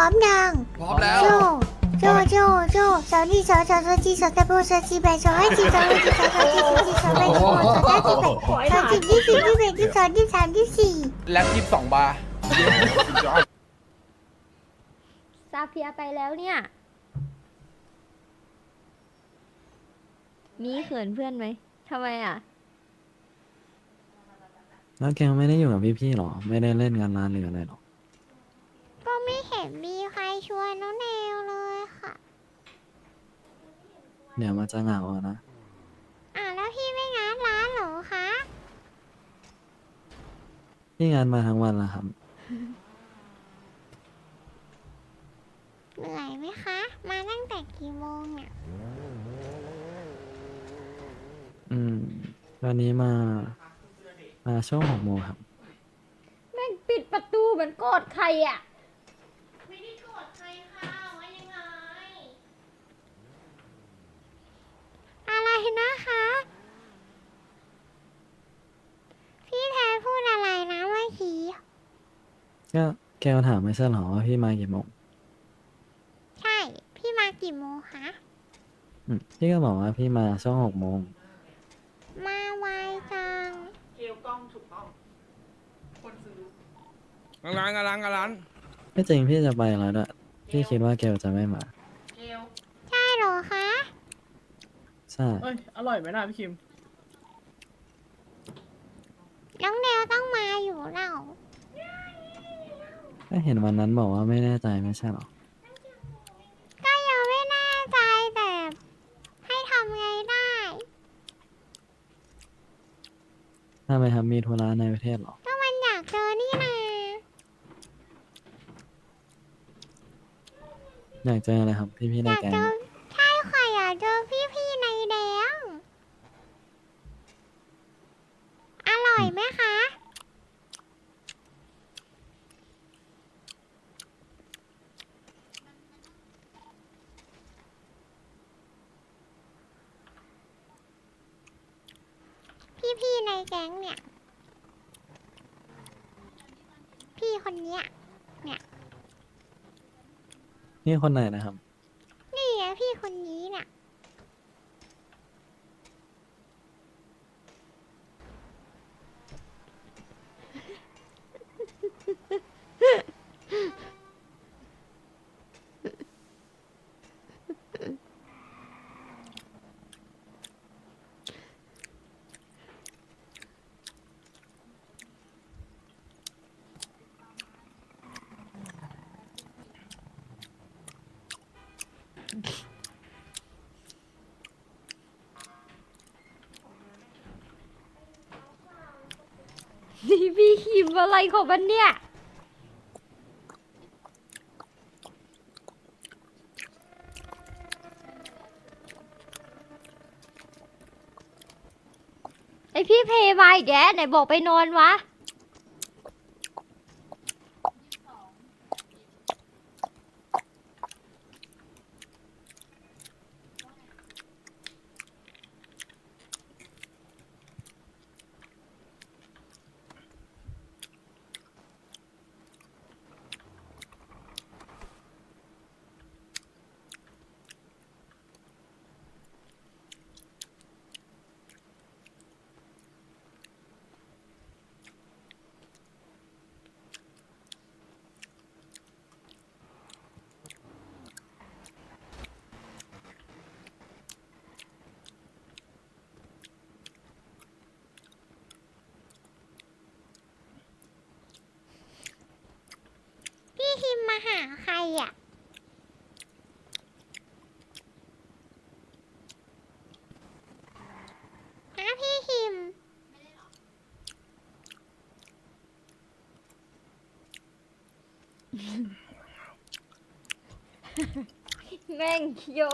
ร้อมยังพร้อมแล้ว โจโจโจโจสาวนี่สาวสาวสาวจีสาวตะโบสาวจีแบสาวให้จีสาวให้จีสาวสาวจีสาวจีสาวแบสาวสาวจีแบสาวจีที่สี่ที่แบที่สองที่สามที่สี่แล็บยี่สิบสองบาร์ซาเฟียไปแล้วเนี่ย มีเขินเพื่อนไหมทำไมอะ แล้วแกไม่ได้อยู่กับพี่ๆหรอ ไม่ได้เล่นงานร้านหรืออะไรหรอก็ไม่เห็นมีใครชวนน้องแนวเลยค่ะเดี๋ยวมันจะเหงาอะนะ อ่าแล้วพี่ไม่งานร้านเหรอคะพี่งานมาทั้งวันแล้วครับ เหนื่อยไหมคะ มาตั้งแต่กี่โมงเนี่ยอืม วันนี้มา มาช่วงหกโมงครับ แม่งปิดประตูเหมือนโกรธใครอะ ไม่ได้โกรธใครค่ะว่ายังไง อะไรนะคะ พี่แทนพูดอะไรนะเมื่อกี้ ก็แกมาถามไม่ใช่หรอว่าพี่มากี่โมงใช่ พี่มากี่โมงคะ อืมพี่ก็บอกว่าพี่มาช่วงหกโมงมาไวจังกำลังกำลังกำลังไม่จริงพี่จะไปแล้วด้วยพี่คิดว่าเกลจะไม่มาใช่เหรอคะ ใช่ เอ้ย อร่อยไหมล่ะพี่คิม น้องเดวต้องมาอยู่เรา ก็ เห็นวันนั้นบอกว่าไม่แน่ใจไม่ใช่หรอ ก็ยังไม่แน่ใจแต่ ให้ทำไงได้ ถ้าไปทำมีธุระในประเทศหรอ ก็มันอยากเจอนี่นาอยากเจออะไรครับพี่ๆอในยากแก๊งเจอใช่ค่ะอยากเจอพี่ๆในแดง อร่อยไหมคะ พี่ๆใน แก๊งเนี่ย พี่คนเนี้ยนี่คนไหนนะครับ นี่ไงพี่คนนี้เนี่ย นี่ พี่คิมอะไรของมันเนี่ย ไอพี่เพย์มาอีกแกไหนบอกไปนอนวะพี่คิมมาหาใครอะ หาพี่คิม แม่งเคี้ยว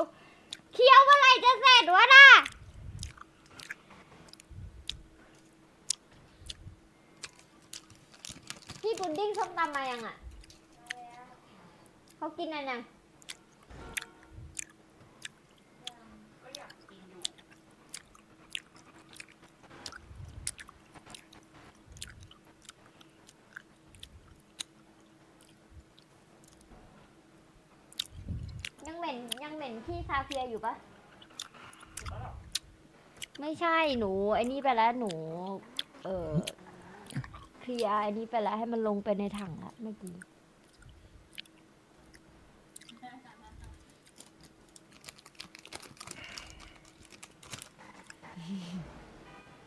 เคี้ยวเมื่อไหรจะเสร็จวะน่ะพี่พุดดิ้งส้มตำมายังอะ เขากินอะไรนะยังเหม็นยังเหม็นพี่ซาเฟียอยู่ปะไม่ใช่หนูไอ้นี่ไปแล้วหนู เออเคลียร์ไอ้นี่ไปแล้วให้มันลงไปในถังละเมื่อกี้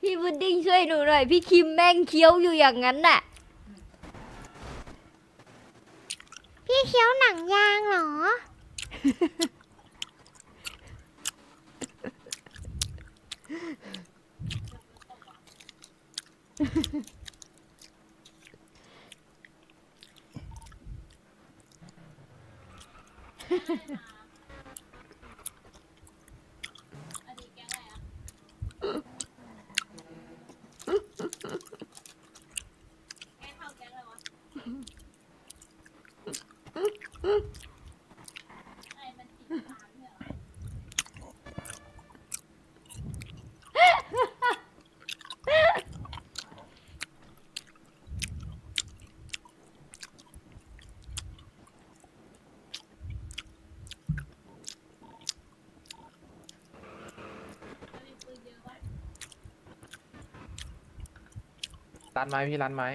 พี่พุดดิ้งช่วยหนูหน่อย พี่คิมแม่งเคี้ยวอยู่อย่างนั้นน่ะ พี่เคี้ยวหนังยางเหรอ ร้านไม้พี่ร้านไม้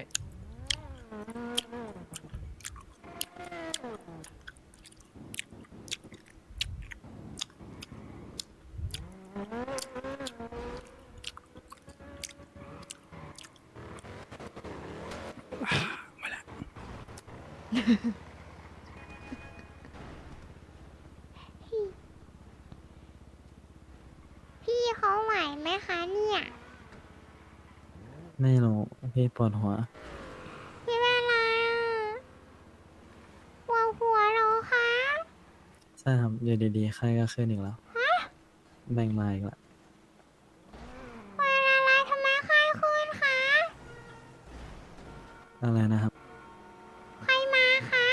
พี่เขาไหวไหมคะเนี่ย ไม่รู้พี่ปวดหัว พี่เวลาหัวหัวเหรอคะใช่ครับอยู่ดีๆไข้ก็ขึ้นอีกแล้วแบ่งมาอีกแล้วเวลาอะไรทำไมไข้ขึ้นคะอะไรนะครับ ใครมาคะ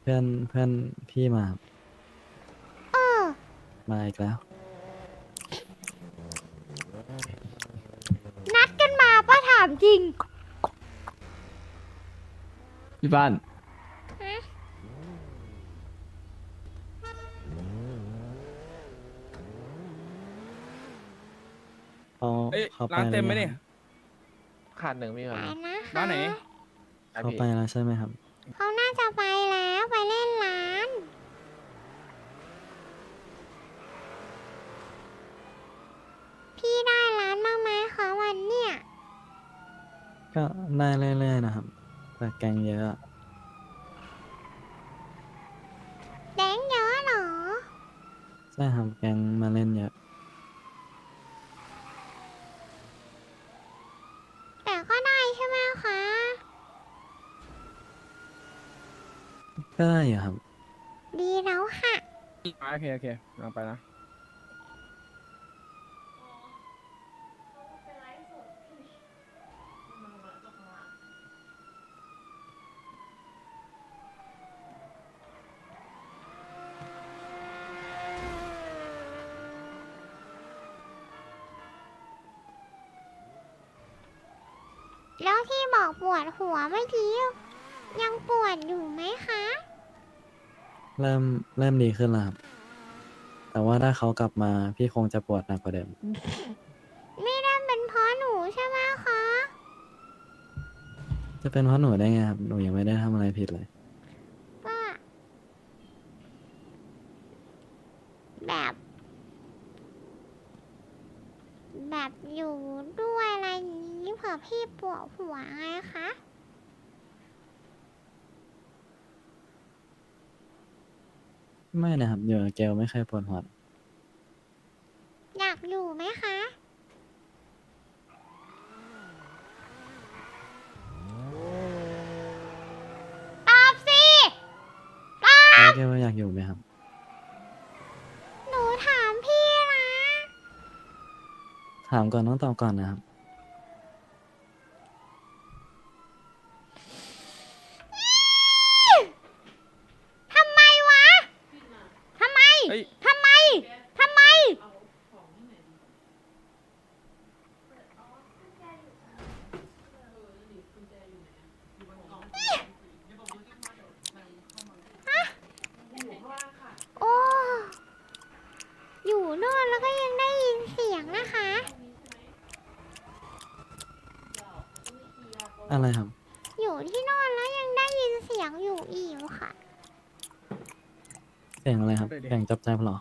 เพื่อนเพื่อนพี่มาครับเออมาอีกแล้ว นัดกันมาป้าถาม จริง พี่บ้าน ฮะ เขาเอ้ยเขาไปร้านเต็มไหมแล้วเนี่ย ขาดหนึ่งพี่คไปรับนะคะร้านไหนเขาไปแล้วใช่ไหมครับ เขาน่าจะไปแล้วไปเล่นร้าน พี่ได้ร้านบ้างไหมคะวันเนี่ย ก็ได้เรื่อยๆนะครับ แต่แกงเยอะอะแดงเยอะเหรอ ใช่ครับแกงมาเล่นเยอะแต่ก็ได้ใช่ไหมคะ ก็ได้อยู่ครับ ดีแล้วค่ะ โอเค โอเคลองไปนะ แล้วที่บอกปวดหัวเมื่อกี้ยังปวดอยู่ไหมคะ เริ่มเริ่มดีขึ้นแล้วครับแต่ว่าถ้าเขากลับมาพี่คงจะปวดหนักกว่าเดิม ไม่ได้เป็นเพราะหนูใช่ไหมคะ จะเป็นเพราะหนูได้ไงครับหนูยังไม่ได้ทำอะไรผิดเลย ก็แบบ แบบอยู่ด้วยอะไรอย่างนี้เผื่อพี่ปวดหัวไงคะไม่นะครับอยู่กับเกวไม่เคยปวดหัวอยากอยู่ไหมคะ ตอบสิตอบแกลว่อยากอยู่ไหมครับ ถามก่อนต้องตอบก่อนนะครับ ทำไมวะ ทำไม เฮ้ย ทำไม ทำไม โอ้ อยู่โน่นแล้วก็ยังได้ยินเสียงนะคะ อะไรครับ อยู่ที่โน่นแล้วยังได้ยินเสียงอยู่อีกค่ะ เสียงอะไรครับได้ดิเสียงจับใจเหรอ